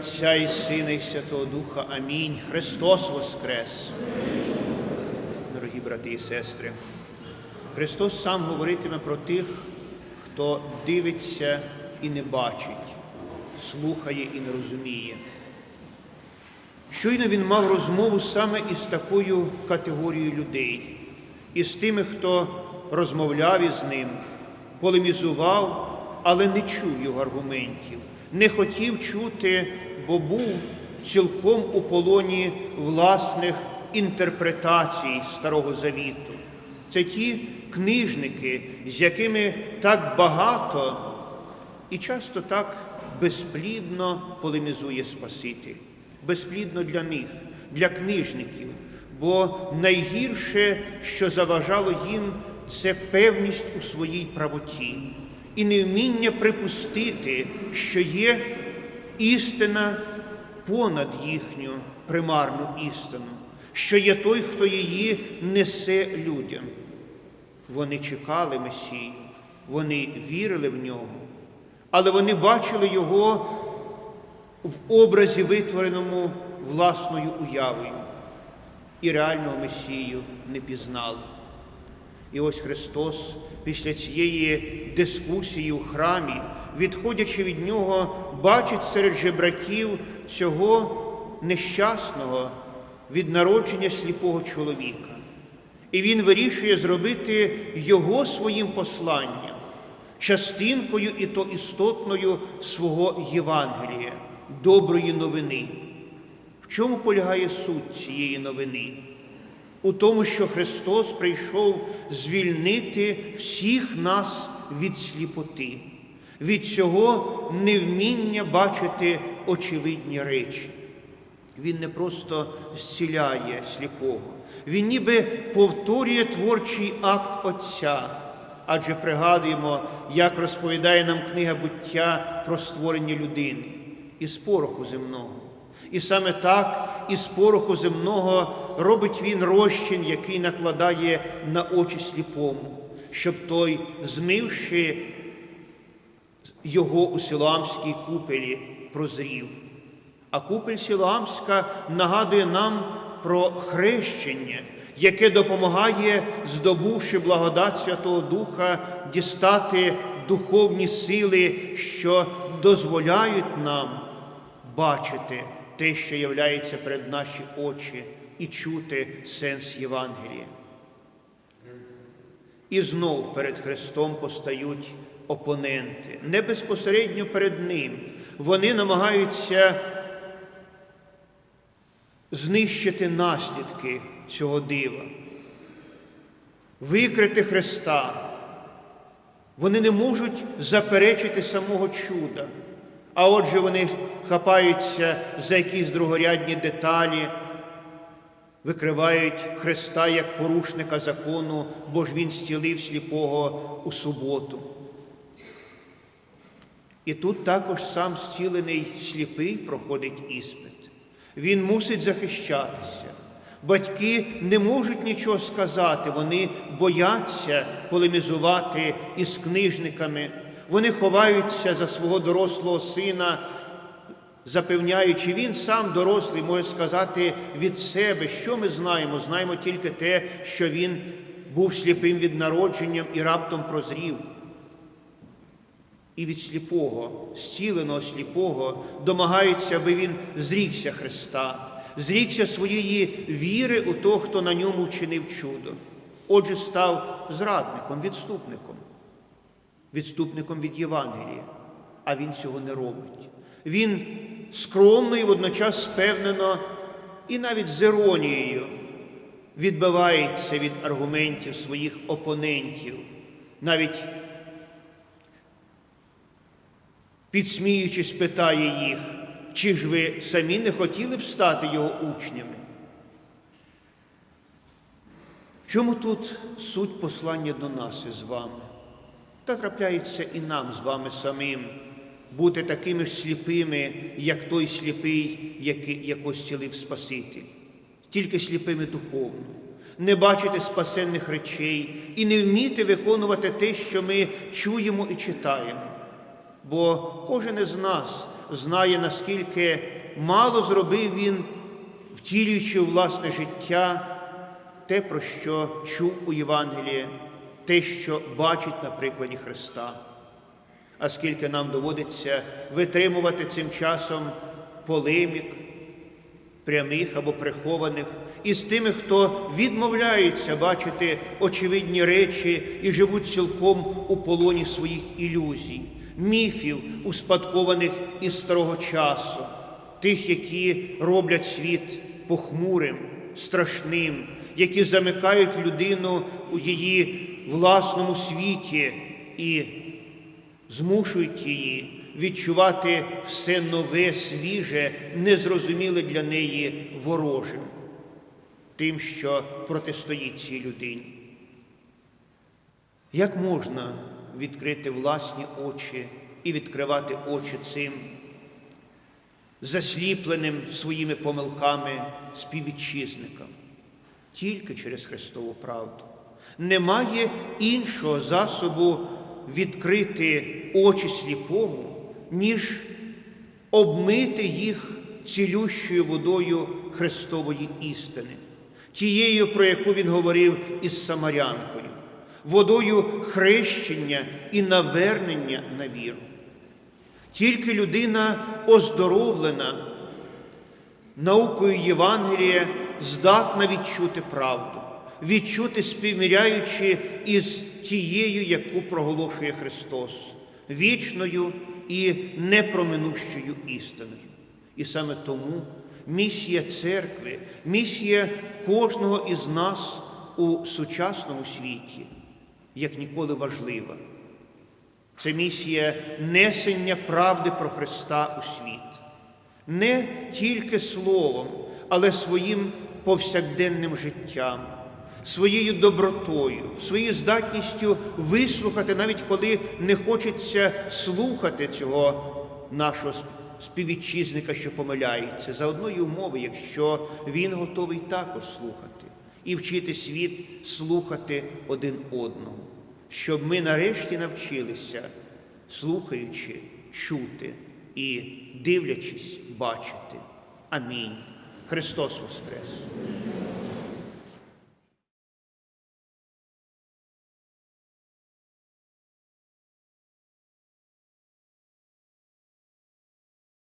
Отця і Сина, і Святого Духа. Амінь. Христос Воскрес. Дорогі брати і сестри, Христос сам говоритиме про тих, хто дивиться і не бачить, слухає і не розуміє. Щойно він мав розмову саме із такою категорією людей, із тими, хто розмовляв із ним, полемізував, але не чув його аргументів, не хотів чути, бо був цілком у полоні власних інтерпретацій Старого Завіту. Це ті книжники, з якими так багато і часто так безплідно полемізує Спаситель. Безплідно для них, для книжників, бо найгірше, що заважало їм, це певність у своїй правоті і невміння припустити, що є істина понад їхню примарну істину, що є той, хто її несе людям. Вони чекали Месію, вони вірили в нього, але вони бачили його в образі, витвореному власною уявою, і реального Месію не пізнали. І ось Христос після цієї дискусії у храмі, відходячи від нього, бачить серед жебраків цього нещасного від народження сліпого чоловіка. І він вирішує зробити його своїм посланням, частинкою і то істотною свого Євангелія, доброї новини. В чому полягає суть цієї новини? У тому, що Христос прийшов звільнити всіх нас від сліпоти, від цього невміння бачити очевидні речі. Він не просто зціляє сліпого, він ніби повторює творчий акт Отця. Адже пригадуємо, як розповідає нам книга буття про створення людини із пороху земного. І саме так із пороху земного робить він розчин, який накладає на очі сліпому, щоб той, змивши його у Силоамській купелі, прозрів. А купель Силоамська нагадує нам про хрещення, яке допомагає, здобувши благодать Святого Духа, дістати духовні сили, що дозволяють нам бачити те, що являється перед наші очі, і чути сенс Євангелія. І знов перед Христом постають опоненти, не безпосередньо перед Ним. Вони намагаються знищити наслідки цього дива, викрити Христа. Вони не можуть заперечити самого чуда. А отже, вони хапаються за якісь другорядні деталі, викривають Христа як порушника закону, бо ж Він зцілив сліпого у суботу. І тут також сам зцілений сліпий проходить іспит. Він мусить захищатися. Батьки не можуть нічого сказати, вони бояться полемізувати із книжниками. Вони ховаються за свого дорослого сина, запевняючи, він сам дорослий може сказати від себе, що ми знаємо. Знаємо тільки те, що він був сліпим від народженням і раптом прозрів. І від сліпого, зціленого сліпого, домагаються, аби він зрікся Христа, зрікся своєї віри у того, хто на ньому вчинив чудо. Отже, став зрадником, відступником відступником від Євангелія, а він цього не робить. Він скромно і водночас впевнено і навіть з іронією відбивається від аргументів своїх опонентів, навіть підсміючись, питає їх, чи ж ви самі не хотіли б стати його учнями? В чому тут суть послання до нас із вами? Та трапляється і нам з вами самим бути такими ж сліпими, як той сліпий, який якось цілив Спаситель, тільки сліпими духовно, не бачити спасенних речей і не вміти виконувати те, що ми чуємо і читаємо. Бо кожен із нас знає, наскільки мало зробив він, втілюючи власне життя те, про що чув у Євангелії, те, що бачить на прикладі Христа. А скільки нам доводиться витримувати цим часом полемік, прямих або прихованих, і з тими, хто відмовляється бачити очевидні речі і живуть цілком у полоні своїх ілюзій, міфів, успадкованих із старого часу, тих, які роблять світ похмурим, страшним, які замикають людину у її власному світі і змушують її відчувати все нове, свіже, незрозуміле для неї ворожим, тим, що протистоїть цій людині. Як можна відкрити власні очі і відкривати очі цим засліпленим своїми помилками співвітчизникам? Тільки через Христову правду. Немає іншого засобу відкрити очі сліпому, ніж обмити їх цілющою водою Христової істини, тією, про яку він говорив із Самарянкою, водою хрещення і навернення на віру. Тільки людина оздоровлена наукою Євангелія здатна відчути правду, відчути співміряючи із тією, яку проголошує Христос, вічною і непроминущою істиною. І саме тому місія церкви, місія кожного із нас у сучасному світі як ніколи важлива. Це місія несення правди про Христа у світ, не тільки словом, але своїм повсякденним життям, своєю добротою, своєю здатністю вислухати, навіть коли не хочеться слухати цього нашого співвітчизника, що помиляється, за одної умови, якщо він готовий також слухати і вчити світ слухати один одного, щоб ми нарешті навчилися, слухаючи, чути і дивлячись, бачити. Амінь. Христос Воскрес!